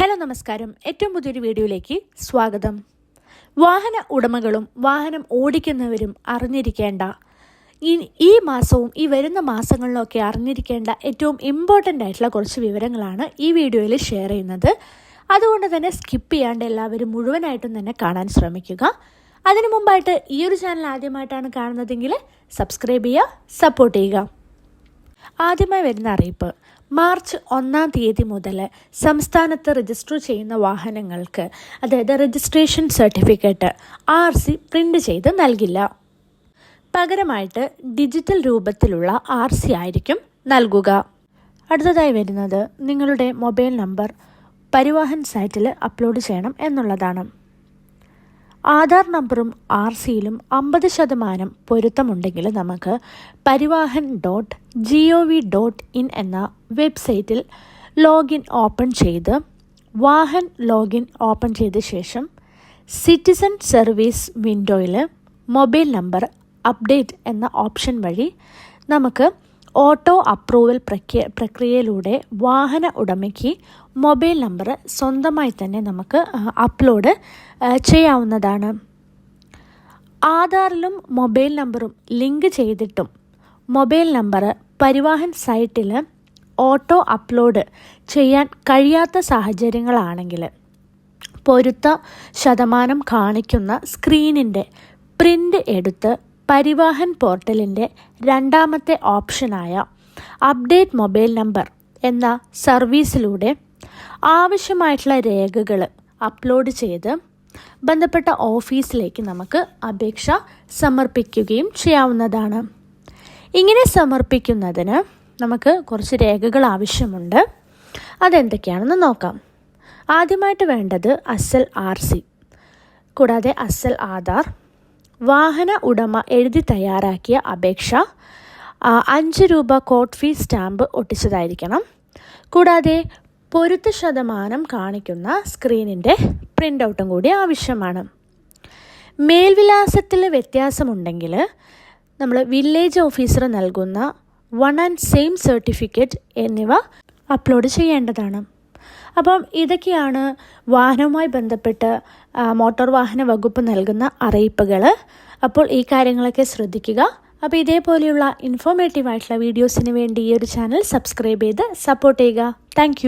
Hello നമസ്കാരം. ഏറ്റവും പുതിയൊരു വീഡിയോയിലേക്ക് സ്വാഗതം. വാഹന ഉടമകളും വാഹനം ഓടിക്കുന്നവരും അറിഞ്ഞിരിക്കേണ്ട. ഈ മാസവും ഈ വരുന്ന മാസങ്ങളിലൊക്കെ അറിഞ്ഞിരിക്കേണ്ട ഏറ്റവും ഇമ്പോർട്ടന്റ് ആയിട്ടുള്ള കുറച്ച് വിവരങ്ങളാണ് ഈ വീഡിയോയിൽ ഷെയർ ചെയ്യുന്നത്. അതുകൊണ്ട് തന്നെ സ്കിപ്പ് ചെയ്യാണ്ട് എല്ലാവരും മുഴുവനായിട്ടും തന്നെ കാണാൻ ശ്രമിക്കുക. അതിനു മുമ്പായിട്ട് ഈ ഒരു ചാനൽ ആദ്യമായിട്ടാണ് കാണുന്നതെങ്കിൽ സബ്സ്ക്രൈബ് ചെയ്യുക സപ്പോർട്ട് ചെയ്യുക. ആദ്യമായി വരുന്ന അറിയിപ്പ്. മാർച്ച് ഒന്നാം തീയതി മുതൽ സംസ്ഥാനത്ത് രജിസ്റ്റർ ചെയ്യുന്ന വാഹനങ്ങൾക്ക് അതായത് registration certificate R C print ചെയ്ത് നൽകില്ല. പകരമായിട്ട് ഡിജിറ്റൽ രൂപത്തിലുള്ള ആർ സി ആയിരിക്കും നൽകുക. അടുത്തതായി വരുന്നത് നിങ്ങളുടെ മൊബൈൽ നമ്പർ പരിവാഹൻ സൈറ്റിൽ അപ്ലോഡ് ചെയ്യണം എന്നുള്ളതാണ്. ആധാർ നമ്പറും ആർ സിയിലും അമ്പത് ശതമാനം പൊരുത്തമുണ്ടെങ്കിൽ നമുക്ക് Parivahan dot G O V dot in എന്ന വെബ്സൈറ്റിൽ ലോഗിൻ ഓപ്പൺ ചെയ്ത് വാഹൻ ലോഗിൻ ഓപ്പൺ ചെയ്ത ശേഷം സിറ്റിസൺ സർവീസ് വിൻഡോയിൽ മൊബൈൽ നമ്പർ അപ്ഡേറ്റ് എന്ന ഓപ്ഷൻ വഴി നമുക്ക് ഓട്ടോ അപ്രൂവൽ പ്രക്രിയ പ്രക്രിയയിലൂടെ വാഹന ഉടമയ്ക്ക് മൊബൈൽ നമ്പർ സ്വന്തമായി തന്നെ നമുക്ക് അപ്ലോഡ് ചെയ്യാവുന്നതാണ്. ആധാറിലും മൊബൈൽ നമ്പറും ലിങ്ക് ചെയ്തിട്ടും മൊബൈൽ നമ്പർ പരിവാഹൻ സൈറ്റിൽ ഓട്ടോ അപ്ലോഡ് ചെയ്യാൻ കഴിയാത്ത സാഹചര്യങ്ങളാണെങ്കിൽ പൊരുത്ത ശതമാനം കാണിക്കുന്ന സ്ക്രീനിന്റെ പ്രിന്റ് എടുത്ത് പരിവാഹൻ പോർട്ടലിന്റെ രണ്ടാമത്തെ ഓപ്ഷനായ അപ്ഡേറ്റ് മൊബൈൽ നമ്പർ എന്ന സർവീസിലൂടെ ആവശ്യമായിട്ടുള്ള രേഖകൾ അപ്ലോഡ് ചെയ്ത് ബന്ധപ്പെട്ട ഓഫീസിലേക്ക് നമുക്ക് അപേക്ഷ സമർപ്പിക്കുകയും ചെയ്യാവുന്നതാണ്. ഇങ്ങനെ സമർപ്പിക്കുന്നതിന് നമുക്ക് കുറച്ച് രേഖകൾ ആവശ്യമുണ്ട്. അതെന്തൊക്കെയാണെന്ന് നോക്കാം. ആദ്യമായിട്ട് വേണ്ടത് അസൽ ആർ സി കൂടാതെ അസൽ ആധാർ വാഹന ഉടമ എഴുതി തയ്യാറാക്കിയ അപേക്ഷ അഞ്ച് രൂപ കോട്ട് ഫീസ് സ്റ്റാമ്പ് ഒട്ടിച്ചതായിരിക്കണം. കൂടാതെ പൊരുത്ത ശതമാനം കാണിക്കുന്ന സ്ക്രീനിന്റെ പ്രിന്റ് ഔട്ടും കൂടി ആവശ്യമാണ്. മേൽവിലാസത്തിൽ വ്യത്യാസമുണ്ടെങ്കിൽ നമ്മൾ വില്ലേജ് ഓഫീസർ നൽകുന്ന വൺ ആൻഡ് സെയിം സർട്ടിഫിക്കറ്റ് എന്നിവ അപ്ലോഡ് ചെയ്യേണ്ടതാണ്. അപ്പം ഇതൊക്കെയാണ് വാഹനവുമായി ബന്ധപ്പെട്ട് മോട്ടോർ വാഹന വകുപ്പ് നൽകുന്ന അറിയിപ്പുകൾ അപ്പോൾ ഈ കാര്യങ്ങളൊക്കെ ശ്രദ്ധിക്കുക. അപ്പോൾ ഇതേപോലെയുള്ള ഇൻഫോർമേറ്റീവ് ആയിട്ടുള്ള വീഡിയോസിന് വേണ്ടി ഈ ഒരു ചാനൽ സബ്സ്ക്രൈബ് ചെയ്ത് സപ്പോർട്ട് ചെയ്യുക. താങ്ക്